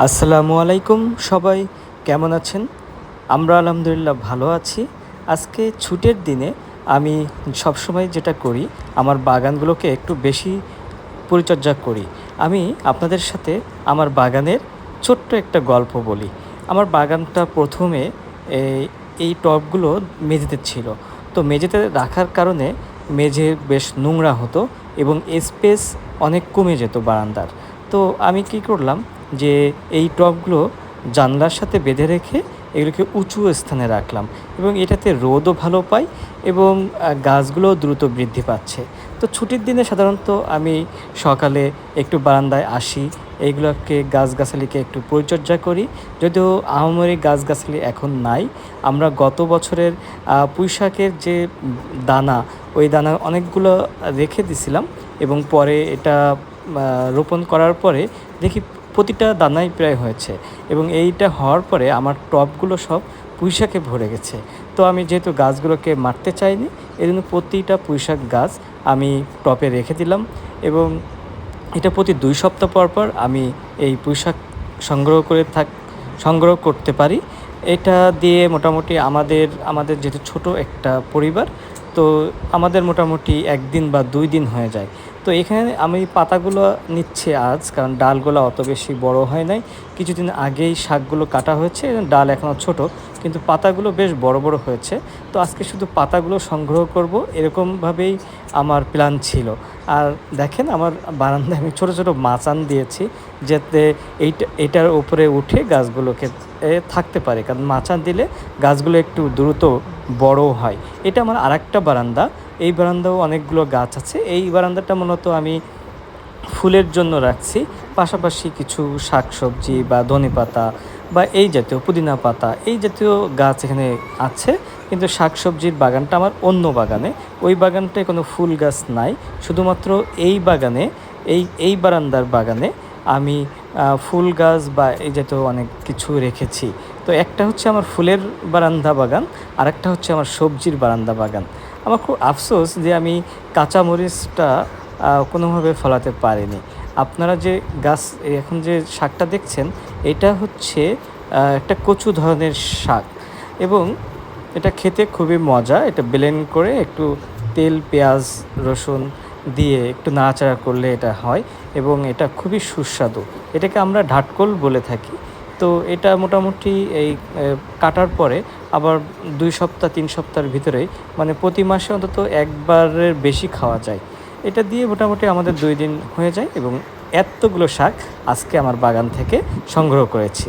আসসালামু আলাইকুম সবাই, কেমন আছেন? আমরা আলহামদুলিল্লাহ ভালো আছি। আজকে ছুটির দিনে আমি সবসময় যেটা করি, আমার বাগানগুলোকে একটু বেশি পরিচর্যা করি। আমি আপনাদের সাথে আমার বাগানের ছোট্ট একটা গল্প বলি। আমার বাগানটা প্রথমে এই টবগুলো মেঝেতে ছিল। তো মেঝেতে রাখার কারণে মেঝে বেশ নোংরা হতো এবং স্পেস অনেক কমে যেত বারান্দার। তো আমি কি করলাম যে এই টবগুলো জানলার সাথে বেঁধে রেখে এগুলোকে উঁচু স্থানে রাখলাম এবং এটাতে রোদও ভালো পাই এবং আহ, গাছগুলো দ্রুত বৃদ্ধি পাচ্ছে। তো ছুটির দিনে সাধারণত আমি সকালে একটু বারান্দায় আসি এইগুলোকে গাছগাছালিকে একটু পরিচর্যা করি। যদিও আহামরি গাছগাছালি এখন নাই আমরা গত বছরের আহ, পুঁই শাকের যে দানা ওই দানা অনেকগুলো রেখে দিছিলাম এবং পরে এটা রোপণ করার পরে দেখি প্রতিটা দানাই প্রায় হয়েছে এবং এইটা হওয়ার পরে আমার টবগুলো সব পুঁইশাকে ভরে গেছে। তো আমি যেহেতু গাছগুলোকে মারতে চাইনি এই জন্য প্রতিটা পুঁইশাক গাছ আমি টপে রেখে দিলাম এবং এটা প্রতি দুই সপ্তাহ পর পর আমি এই পুঁইশাক সংগ্রহ করে থাক, সংগ্রহ করতে পারি। এটা দিয়ে মোটামুটি আমাদের আমাদের যেহেতু ছোট একটা পরিবার, তো আমাদের মোটামুটি একদিন বা দুই দিন হয়ে যায়। তো এখানে আমি পাতাগুলো নিচ্ছে আজ, কারণ ডালগুলো অত বেশি বড় হয় নাই। কিছুদিন আগেই শাকগুলো কাটা হয়েছে, ডাল এখনও ছোট, কিন্তু পাতাগুলো বেশ বড় বড় হয়েছে। তো আজকে শুধু পাতাগুলো সংগ্রহ করব, এরকমভাবেই আমার প্ল্যান ছিল। আর দেখেন আমার বারান্দায় আমি ছোটো ছোটো মাচান দিয়েছি, যাতে এইটা, এটার উপরে উঠে গাছগুলোকে থাকতে পারে। কারণ মাচান দিলে গাছগুলো একটু দ্রুত বড় হয়। এটা আমার আরেকটা বারান্দা। এই বারান্দাও অনেকগুলো গাছ আছে। এই বারান্দাটা মূলত আমি ফুলের জন্য রাখছি। পাশাপাশি কিছু শাকসবজি বা ধনে পাতা বা এই জাতীয় পুদিনা পাতা, এই জাতীয় গাছ এখানে আছে। কিন্তু শাকসবজির বাগানটা আমার অন্য বাগানে। ওই বাগানটায় কোনো ফুল গাছ নাই। শুধুমাত্র এই বাগানে, এই এই বারান্দার বাগানে আমি ফুল গাছ বা এই জাতীয় অনেক কিছু রেখেছি। তো একটা হচ্ছে আমার ফুলের বারান্দা বাগান আর একটা হচ্ছে আমার সবজির বারান্দা বাগান। আমার খুব আফসোস যে আমি কাঁচামরিচটা কোনোভাবে ফলাতে পারিনি। আপনারা যে গাছ, এখন যে শাকটা দেখছেন, এটা হচ্ছে একটা কচু ধরনের শাক এবং এটা খেতে খুবই মজা। এটা ব্লেন্ড করে একটু তেল, পেঁয়াজ, রসুন দিয়ে একটু নাড়াচাড়া করলে এটা হয় এবং এটা খুবই সুস্বাদু। এটাকে আমরা ঢাটকল বলে থাকি। তো এটা মোটামুটি এই কাটার পরে আবার দুই সপ্তাহ, তিন সপ্তাহের ভিতরেই মানে প্রতি মাসে অন্তত একবারের বেশি খাওয়া যায়। এটা দিয়ে মোটামুটি আমাদের দুই দিন হয়ে যায় এবং এতগুলো শাক আজকে আমার বাগান থেকে সংগ্রহ করেছি।